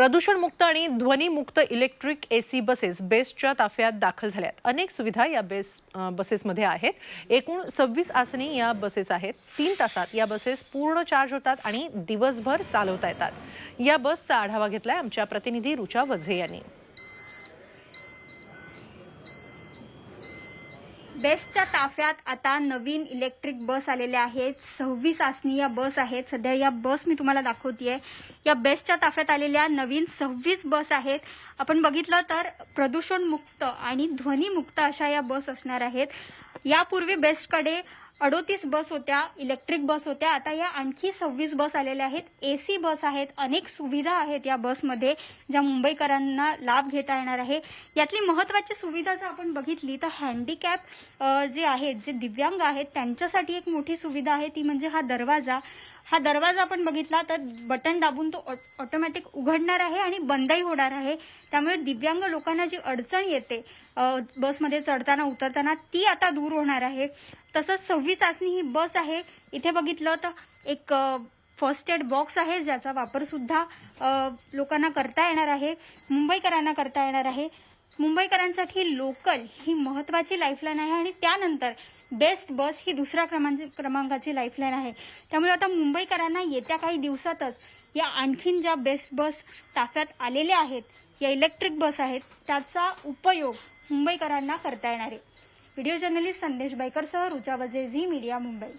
प्रदूषणमुक्त आणि ध्वनीमुक्त इलेक्ट्रिक ए सी बसेस बेस्टच्या ताफ्यात दाखल झाल्यात. अनेक सुविधा या बेस बसेसमध्ये आहेत. एकूण सव्वीस आसनी या बसेस आहेत. तीन तासात या बसेस पूर्ण चार्ज होतात आणि दिवसभर चालवता येतात. या बसचा आढावा घेतलाय आमच्या प्रतिनिधी रुचा वझे यांनी. बेस्टच्या ताफ्यात आता नवीन इलेक्ट्रिक बस आलेल्या आहेत. सव्वीस आसनीय बस आहेत. सध्या या बस मी तुम्हाला दाखवतीये. या बेस्टच्या ताफ्यात आलेल्या नवीन सव्वीस बस आहेत. आपण बघितलं तर प्रदूषणमुक्त आणि ध्वनीमुक्त अशा या बस असणार आहेत. यापूर्वी बेस्टकडे अडोतीस बस होत्या इलेक्ट्रिक बस होत्या. आता या आणखी सव्वीस बस आलेल्या आहेत. एसी बस आहेत. अनेक सुविधा आहेत या बसमध्ये ज्या मुंबईकरांना लाभ घेता येणार आहे. यातली महत्वाची सुविधा जर आपण बघितली तर हँडिकॅप जे आहेत जे दिव्यांग आहेत त्यांच्यासाठी एक मोठी सुविधा आहे. ती म्हणजे हा दरवाजा. हा दरवाजा आपण बघितला तर बटन दाबून तो ऑटोमॅटिक उघडणार आहे आणि बंदही होणार आहे. त्यामुळे दिव्यांग लोकांना जी अडचण येते बसमध्ये चढताना उतरताना ती आता दूर होणार आहे. तसंच सव्वीस आसनी ही बस आहे. इथे बघितलं तर एक फर्स्ट एड बॉक्स आहे ज्याचा वापर सुद्धा लोकांना करता येणार आहे. मुंबईकरांना करता येणार आहे. मुंबईकरांसाठी लोकल ही महत्वाची लाईफलाईन आहे आणि त्यानंतर बेस्ट बस ही दुसऱ्या क्रमांक क्रमांकाची लाईफलाईन आहे. त्यामुळे आता मुंबईकरांना येत्या काही दिवसातच या आणखीन ज्या बेस्ट बस ताफ्यात आलेल्या आहेत या इलेक्ट्रिक बस आहेत त्याचा उपयोग मुंबईकरांना करता येणार आहे. व्हिडिओ जर्नलिस्ट संदेश बायकरसह रुचा वजे झी मीडिया मुंबई.